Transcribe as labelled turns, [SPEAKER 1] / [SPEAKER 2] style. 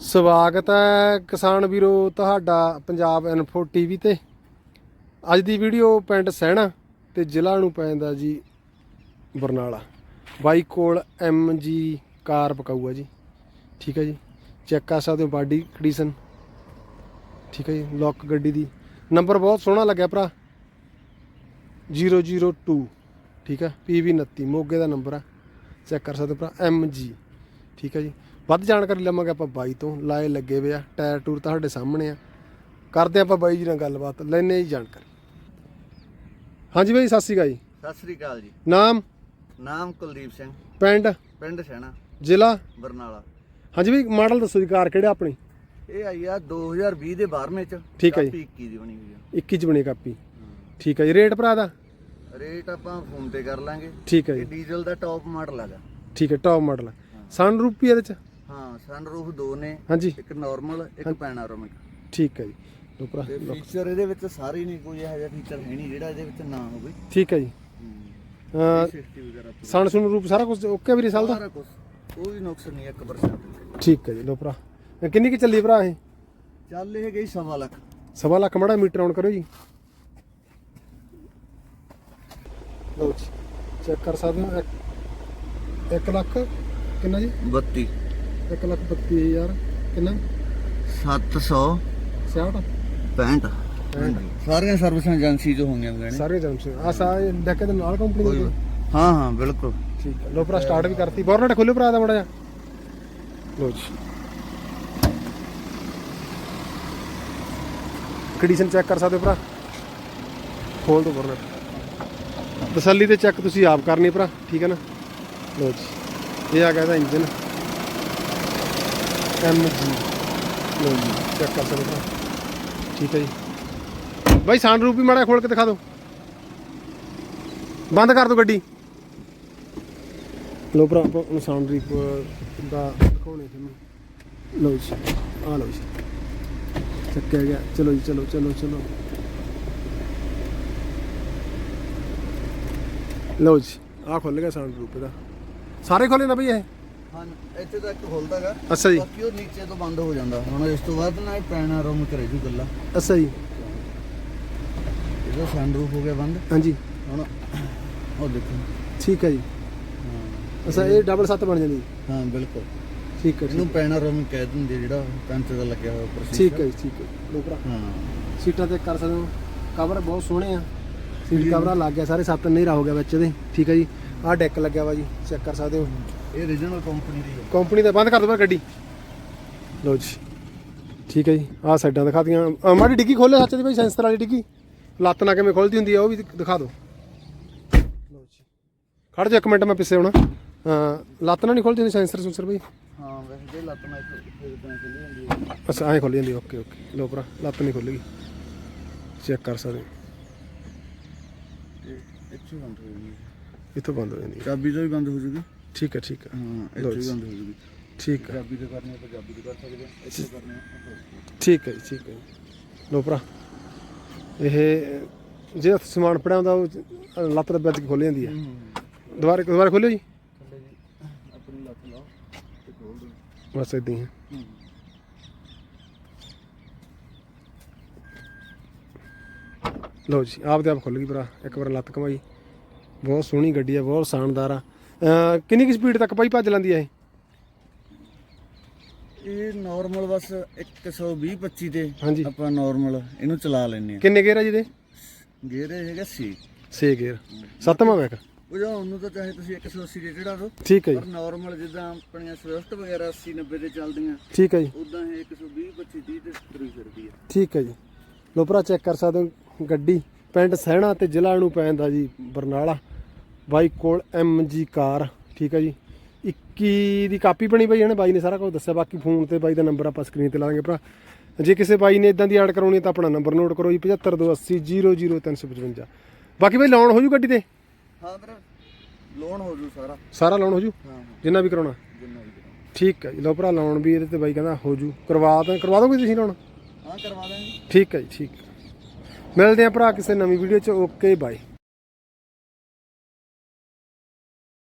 [SPEAKER 1] ਸਵਾਗਤ ਹੈ ਕਿਸਾਨ ਵੀਰੋ ਤੁਹਾਡਾ ਪੰਜਾਬ ਇਨਫੋ ਟੀਵੀ ਤੇ। ਅੱਜ ਦੀ ਵੀਡੀਓ ਪਿੰਡ ਸਹਿਣਾ ਤੇ ਜ਼ਿਲ੍ਹਾ ਨੂੰ ਪੈਂਦਾ ਜੀ ਬਰਨਾਲਾ। ਬਾਈ ਕੋਲ ਜੀ ਕਾਰ ਪਕਾਊ ਆ ਜੀ। ਠੀਕ ਹੈ ਜੀ। ਚੈੱਕ ਕਰ ਸਕਦੇ ਹੋ ਬਾਡੀ ਕੰਡੀਸ਼ਨ। ਠੀਕ ਹੈ ਜੀ। ਲੋਕ ਗੱਡੀ ਦੀ। ਨੰਬਰ ਬਹੁਤ ਸੋਹਣਾ ਲੱਗਿਆ ਭਰਾ। 002 ਠੀਕ ਹੈ। PV 29 ਮੋਗੇ ਦਾ ਨੰਬਰ ਆ। ਚੈੱਕ ਕਰ ਸਕਦੇ ਹੋ ਭਰਾ। MG ਠੀਕ ਹੈ ਜੀ। ਵੱਧ ਜਾਣਕਾਰੀ ਲਵਾਂਗੇ ਆਪਾਂ ਬਾਈ ਤੋਂ। ਲਾਏ ਲੱਗੇ ਵੇ ਆ ਟਾਇਰ ਟੂਰ ਤੁਹਾਡੇ ਸਾਹਮਣੇ ਆ। ਕਰਦੇ ਆਪਾਂ ਬਾਈ ਜੀ ਨਾਲ ਗੱਲਬਾਤ ਲੈਨੇ ਜੀ ਜਾਣਕਾਰੀ। ਹਾਂਜੀ ਬਾਈ ਸਤਿ ਸ਼੍ਰੀ ਅਕਾਲ ਜੀ।
[SPEAKER 2] ਸਤਿ ਸ੍ਰੀ ਅਕਾਲ ਜੀ।
[SPEAKER 1] ਨਾਮ?
[SPEAKER 2] ਨਾਮ ਕੁਲਦੀਪ ਸਿੰਘ।
[SPEAKER 1] ਪਿੰਡ?
[SPEAKER 2] ਪਿੰਡ ਸੈਣਾ।
[SPEAKER 1] ਜ਼ਿਲ੍ਹਾ?
[SPEAKER 2] ਬਰਨਾਲਾ।
[SPEAKER 1] ਹਾਂਜੀ ਬਾਈ ਮਾਡਲ ਦੱਸੋ ਜੀ ਕਾਰ ਕਿਹੜਾ ਆਪਣੀ?
[SPEAKER 2] ਇਹ ਆਈ ਆ 2020 ਦੇ 12ਵੇਂ ਚ।
[SPEAKER 1] ਠੀਕ ਹੈ ਜੀ।
[SPEAKER 2] ਕਾਪੀ 21 ਦੀ ਬਣੀ ਹੋਈ ਆ।
[SPEAKER 1] 21 ਚ ਬਣੀ ਕਾਪੀ। ਠੀਕ ਹੈ ਜੀ ਰੇਟ ਭਰਾ ਦਾ?
[SPEAKER 2] ਰੇਟ ਆਪਾਂ ਫੋਨ ਤੇ ਕਰ ਲਾਂਗੇ।
[SPEAKER 1] ਠੀਕ ਹੈ ਜੀ।
[SPEAKER 2] ਡੀਜ਼ਲ ਦਾ ਟੌਪ ਮਾਡਲ ਹੈਗਾ
[SPEAKER 1] ਠੀਕ ਹੈ ਟੌਪ ਮਾਡਲ ਸਨ ਰੂਪੀ ਇਹਦੇ ਚ?
[SPEAKER 2] ਹਾਂ ਸਨਰੂਫ ਦੋ ਨੇ।
[SPEAKER 1] ਹਾਂਜੀ।
[SPEAKER 2] ਇੱਕ ਨਾਰਮਲ ਇੱਕ ਪੈਨਾਰੋਮਿਕ
[SPEAKER 1] ਠੀਕ ਹੈ ਜੀ। ਲੋ ਭਰਾ
[SPEAKER 2] ਤੇ। ਫੀਚਰ ਇਹਦੇ ਵਿੱਚ ਸਾਰੇ ਨਹੀਂ ਕੋਈ ਇਹੋ ਜਿਹਾ ਫੀਚਰ ਹੈ ਨਹੀਂ ਜਿਹੜਾ ਇਹਦੇ ਵਿੱਚ ਨਾ ਹੋਵੇ।
[SPEAKER 1] ਠੀਕ ਹੈ ਜੀ। ਸਨ ਸੁਨ ਰੂਪ ਸਾਰਾ ਕੁਝ ਓਕੇ ਵੀਰੇ ਸਾਲ ਦਾ
[SPEAKER 2] ਸਾਰਾ ਕੁਝ ਕੋਈ ਨੁਕਸ ਨਹੀਂ 1%
[SPEAKER 1] ਠੀਕ ਹੈ ਜੀ ਲੋ ਭਰਾ। ਇਹ ਕਿੰਨੀ ਕੀ ਚੱਲੀ ਭਰਾ ਇਹ?
[SPEAKER 2] ਚੱਲ ਇਹ ਗਈ ਸਵਾ ਲੱਖ।
[SPEAKER 1] ਸਵਾ ਲੱਖ ਮੜਾ ਮੀਟਰ ਆਨ ਕਰੋ ਜੀ। ਲਓ ਜੀ ਚੈੱਕ ਕਰ ਸਕਦੇ ਹੋ 1 ਲੱਖ ਕਿੰਨਾ ਜੀ?
[SPEAKER 2] 32
[SPEAKER 1] 1 ਲੱਖ 32000 ਕਿੰਨਾ?
[SPEAKER 2] 700
[SPEAKER 1] 66
[SPEAKER 2] 65 ਸਾਰੀਆਂ ਸਰਵਿਸਾਂ ਏਜੰਸੀ ਹੋਈਆਂ ਗਏ ਨੇ।
[SPEAKER 1] ਸਾਰੇ ਸਿੰਘ ਆ ਸਾ ਡੈਕੇ ਦੇ ਨਾਲ ਕੰਪਨੀ ਦੇ
[SPEAKER 2] ਹਾਂ ਹਾਂ ਬਿਲਕੁਲ।
[SPEAKER 1] ਠੀਕ ਹੈ। ਲੋ ਭਰਾ ਸਟਾਰਟ ਵੀ ਕਰਤੀ। ਬੋਰਨਟ ਖੋਲਿਓ ਭਰਾ ਦਾ ਮੜਾ ਜਾ ਲੋ ਜੀ। ਕੰਡੀਸ਼ਨ ਚੈੱਕ ਕਰ ਸਕਦੇ ਹੋ ਭਰਾ? ਖੋਲ ਦੋ ਬੋਰਨਟ ਤਸੱਲੀ ਤੇ ਚੈੱਕ ਤੁਸੀਂ ਆਪ ਕਰਨੀ ਭਰਾ। ਠੀਕ ਹੈ ਨਾ? ਲੋ ਜੀ। ਇਹ ਆ ਗਿਆ ਇਹਦਾ ਇੰਜਨ। MG ਲੋ ਜੀ ਚੈੱਕ ਕਰ ਸਕਦੇ ਹੋ। ਠੀਕ ਹੈ ਜੀ। ਬਾਈ ਸਾਨ ਵੀ ਮਾੜਾ ਖੋਲ ਕੇ ਦਿਖਾ ਦਿਓ। ਬੰਦ ਕਰ ਦਿਓ ਗੱਡੀ। ਲੋ ਭਰਾ, ਆਪਾਂ ਨੂੰ ਦਾ ਦਿਖਾਉਣੇ ਤੁਹਾਨੂੰ। ਲੋ ਜੀ ਆ ਲੋ ਜੀ। ਚੱਕਿਆ ਗਿਆ। ਚਲੋ ਜੀ, ਚਲੋ ਚਲੋ ਚਲੋ। ਲੋ ਜੀ ਆ ਖੁੱਲ ਗਿਆ ਸਾਊਂਡ ਦਾ ਸਾਰੇ ਖੋਲੇ ਨਾ ਬਈ ਇਹ?
[SPEAKER 2] ਹਾਂ ਇੱਥੇ ਤੱਕ ਖੁੱਲਦਾਗਾ
[SPEAKER 1] ਅੱਛਾ ਜੀ।
[SPEAKER 2] ਬਾਕੀ ਉਹ ਨੀਚੇ ਤੋਂ ਬੰਦ ਹੋ ਜਾਂਦਾ। ਹੁਣ ਇਸ ਤੋਂ ਬਾਅਦ ਨਾ ਇਹ ਪੈਨਾਰੋਮਿਕ ਰਹਿ ਜੂ ਗੱਲਾਂ
[SPEAKER 1] ਅੱਛਾ ਜੀ।
[SPEAKER 2] ਇਹਦਾ ਸਨਰੂਫ ਹੋ ਗਿਆ ਬੰਦ।
[SPEAKER 1] ਹਾਂਜੀ।
[SPEAKER 2] ਹੁਣ ਉਹ ਦੇਖੋ।
[SPEAKER 1] ਠੀਕ ਹੈ ਜੀ।
[SPEAKER 2] ਹਾਂ।
[SPEAKER 1] ਅੱਛਾ ਇਹ ਡਬਲ ਸੱਤ ਬਣ ਜਾਂਦੀ।
[SPEAKER 2] ਹਾਂ ਬਿਲਕੁਲ।
[SPEAKER 1] ਠੀਕ ਹੈ
[SPEAKER 2] ਇਹਨੂੰ
[SPEAKER 1] ਠੀਕ
[SPEAKER 2] ਪੈਨਾਰੋਮਿਕ ਕਹਿ ਦਿੰਦੇ ਜਿਹੜਾ ਪੈਂਚ ਦਾ ਲੱਗਿਆ ਹੋਇਆ ਉੱਪਰ
[SPEAKER 1] ਠੀਕ। ਹੈ ਠੀਕ ਹੈ। ਲੋ ਭਰਾ।
[SPEAKER 2] ਹਾਂ।
[SPEAKER 1] ਸੀਟਾਂ ਤੇ ਕਰ ਸਕਦੇ ਹੋ। ਕਵਰ ਬਹੁਤ ਸੋਹਣੇ ਆ। ਸੀਟ ਕਵਰਾਂ ਲੱਗ ਗਿਆ ਸਾਰੇ ਸੱਤ ਹਨੇਰਾ ਹੋ ਗਿਆ ਵਿੱਚ ਇਹਦੇ ਠੀਕ ਹੈ ਜੀ। ਆਹ ਡੈਕ ਲੱਗਿਆ ਵਾ ਜੀ ਚੈੱਕ ਕਰ ਸਕਦੇ ਹੋ।
[SPEAKER 2] ਇਹ ਰੀਜਨਲ ਕੰਪਨੀ ਦੀ ਹੈ।
[SPEAKER 1] ਕੰਪਨੀ ਦਾ ਬੰਦ ਕਰ ਦੋ ਗੱਡੀ। ਲਓ ਜੀ ਠੀਕ ਹੈ ਜੀ ਆਹ ਸਾਈਡਾਂ ਅਹ ਮਾੜੀ ਡਿੱਗੀ ਖੋਲੇ ਸੱਚ ਦੀ ਭਾਈ ਸੈਂਸਰ ਵਾਲੀ ਡਿੱਗੀ। ਲੱਤ ਨਾ ਕਿਵੇਂ ਖੁੱਲਦੀ ਹੁੰਦੀ ਆ ਉਹ ਵੀ ਦਿਖਾ ਦਿਓ। ਲਓ ਜੀ ਖੜ ਜਾ ਇੱਕ ਮਿੰਟ ਮੈਂ ਪਿੱਛੇ ਹੋਣਾ। ਅਹ ਲੱਤ ਨਾਲ ਨਹੀਂ ਖੁੱਲਦੀ ਹੁੰਦੀ ਸੈਂਸਰ ਸੂਸਰ ਭਾਈ।
[SPEAKER 2] ਹਾਂ ਵੈਸੇ ਜੇ ਲੱਤ ਨਾਲ ਇੱਥੇ ਇਦਾਂ ਚੱਲੀ ਜਾਂਦੀ ਹੈ
[SPEAKER 1] ਅੱਛਾ ਐਂ ਖੁੱਲ ਜਾਂਦੀ ਓਕੇ ਓਕੇ। ਲਓ ਭਰਾ ਲੱਤ ਨਹੀਂ ਖੁੱਲੇਗੀ ਚੈੱਕ ਕਰ ਸਕਦੇ।
[SPEAKER 2] ਇੱਥੇ ਬੰਦ ਹੋ
[SPEAKER 1] ਇੱਥੋਂ ਬੰਦ ਹੋ ਜਾਂਦੀ ਹੈ।
[SPEAKER 2] ਚਾਬੀ ਤੋਂ ਵੀ ਬੰਦ ਹੋ ਜੂਗੀ।
[SPEAKER 1] ਠੀਕ ਹੈ ਠੀਕ ਹੈ।
[SPEAKER 2] ਹਾਂ ਇੱਥੇ ਵੀ
[SPEAKER 1] ਜੀ।
[SPEAKER 2] ਬੰਦ ਹੋ ਜੂਗੀ।
[SPEAKER 1] ਠੀਕ ਹੈ।
[SPEAKER 2] ਚਾਬੀ ਤੇ ਕਰਨੀ ਤਾਂ ਚਾਬੀ ਤੇ ਕਰ ਸਕਦੇ ਹਾਂ ਇੱਥੇ ਕਰਨੀ ਹੈ
[SPEAKER 1] ਠੀਕ ਹੈ ਜੀ ਠੀਕ ਹੈ। ਜੀ। ਲਓ ਭਰਾ ਇਹ ਜੇ ਸਮਾਨ ਪੜਿਆ ਹੁੰਦਾ ਉਹ ਲੱਤ ਦੇ ਵਿੱਚ ਖੁੱਲ ਜਾਂਦੀ ਹੈ। ਦੁਬਾਰਾ ਦੁਬਾਰਾ ਖੋਲਿਓ ਜੀ।
[SPEAKER 2] ਥੱਲੇ ਜੀ ਆਪਣੀ ਲੱਤ ਲਾਓ ਤੇ ਖੋਲ ਦਿਓ।
[SPEAKER 1] ਬਸ ਇਦਾਂ ਹੀ ਹੈ। ਲਓ ਜੀ ਆਪ ਦੇ ਆਪ ਖੁੱਲ ਗਈ ਭਰਾ। ਇੱਕ ਵਾਰ ਲੱਤ ਕਮਾਈ ਬਹੁਤ ਸੋਹਣੀ ਗੱਡੀ ਆ ਬਹੁਤ ਸ਼ਾਨਦਾਰ ਆ। ਅਹ ਕਿੰਨੀ ਕੀ ਸਪੀਡ ਤੱਕ ਭਾਈ ਭੱਜ ਲੈਂਦੀ ਆ ਇਹ?
[SPEAKER 2] ਇਹ ਨਾਰਮਲ ਬਸ 120 25 ਤੇ
[SPEAKER 1] ਹਾਂਜੀ।
[SPEAKER 2] ਆਪਾਂ ਨਾਰਮਲ ਇਹਨੂੰ ਚਲਾ ਲੈਨੇ ਆ
[SPEAKER 1] ਕਿੰਨੇ ਗੇਅਰ ਆ ਜਿਹਦੇ
[SPEAKER 2] ਗੇਅਰ ਇਹ ਹੈਗਾ ਸੀ
[SPEAKER 1] 6 ਗੇਅਰ। ਸੱਤਵਾਂ
[SPEAKER 2] ਉਹ ਜਾਂ ਉਹਨੂੰ ਤਾਂ ਚਾਹੇ ਤੁਸੀਂ 180 ਦੇ ਚੜਾ ਦਿਓ।
[SPEAKER 1] ਠੀਕ ਹੈ
[SPEAKER 2] ਪਰ
[SPEAKER 1] ਜੀ
[SPEAKER 2] ਨਾਰਮਲ ਜਿੱਦਾਂ ਆਪਣੀਆਂ ਸਵਿਫਟ ਵਗੈਰਾ 80 90 ਤੇ ਚੱਲਦੀਆਂ
[SPEAKER 1] ਠੀਕ ਹੈ ਜੀ।
[SPEAKER 2] ਉਦਾਂ ਇਹ 120 25 30 ਤੇ ਤੁਰੀ ਫਿਰਦੀ ਹੈ
[SPEAKER 1] ਠੀਕ ਹੈ ਜੀ। ਲੋ ਭਰਾ ਚੈੱਕ ਕਰ ਸਕਦੇ ਹੋ ਗੱਡੀ। ਪਿੰਡ ਸਹਿਣਾ ਤੇ ਜ਼ਿਲ੍ਹਾ ਨੂੰ ਪੈਂਦਾ ਜੀ ਬਰਨਾਲਾ। ਬਾਈ ਕੋਲ ਜੀ ਕਾਰ ਠੀਕ ਹੈ ਜੀ। 21 ਦੀ ਕਾਪੀ ਬਣੀ ਬਈ ਇਹਨੇ ਬਾਈ ਨੇ ਸਾਰਾ ਕੁਝ ਦੱਸਿਆ। ਬਾਕੀ ਫੋਨ ਤੇ ਬਾਈ ਦਾ ਨੰਬਰ ਆਪਾਂ ਸਕਰੀਨ ਤੇ ਲਾ ਦਾਂਗੇ ਭਰਾ। ਜੇ ਕਿਸੇ ਬਾਈ ਨੇ ਇਦਾਂ ਦੀ ਐਡ ਕਰਾਉਣੀ ਤਾਂ ਆਪਣਾ ਨੰਬਰ ਨੋਟ ਕਰੋ ਜੀ 7528000355 ਬਾਕੀ ਬਾਈ ਲੋਨ ਹੋ ਜੂ ਗੱਡੀ ਤੇ?
[SPEAKER 2] ਹਾਂ ਵੀਰ ਲੋਨ ਹੋ ਜੂ ਸਾਰਾ।
[SPEAKER 1] ਸਾਰਾ ਲੋਨ ਹੋ ਜੂ?
[SPEAKER 2] ਹਾਂ
[SPEAKER 1] ਜਿੰਨਾ ਵੀ ਕਰਾਉਣਾ।
[SPEAKER 2] ਜਿੰਨਾ ਵੀ ਕਰਾਉਣਾ।
[SPEAKER 1] ਠੀਕ ਹੈ ਜੀ ਲੋ ਭਰਾ ਲੋਨ ਵੀ ਇਹਦੇ ਤੇ ਬਾਈ ਕਹਿੰਦਾ ਹੋ ਜੂ। ਕਰਵਾ ਦਾਂ ਕਰਵਾ ਦੋਗੇ ਤੁਸੀਂ ਲੋਨ
[SPEAKER 2] ਹਾਂ ਕਰਵਾ ਦਾਂਗੇ।
[SPEAKER 1] ਠੀਕ ਹੈ ਜੀ ਠੀਕ। ਮਿਲਦੇ ਆ ਭਰਾ ਕਿਸੇ ਨਵੀਂ ਵੀਡੀਓ 'ਚ। Okay bye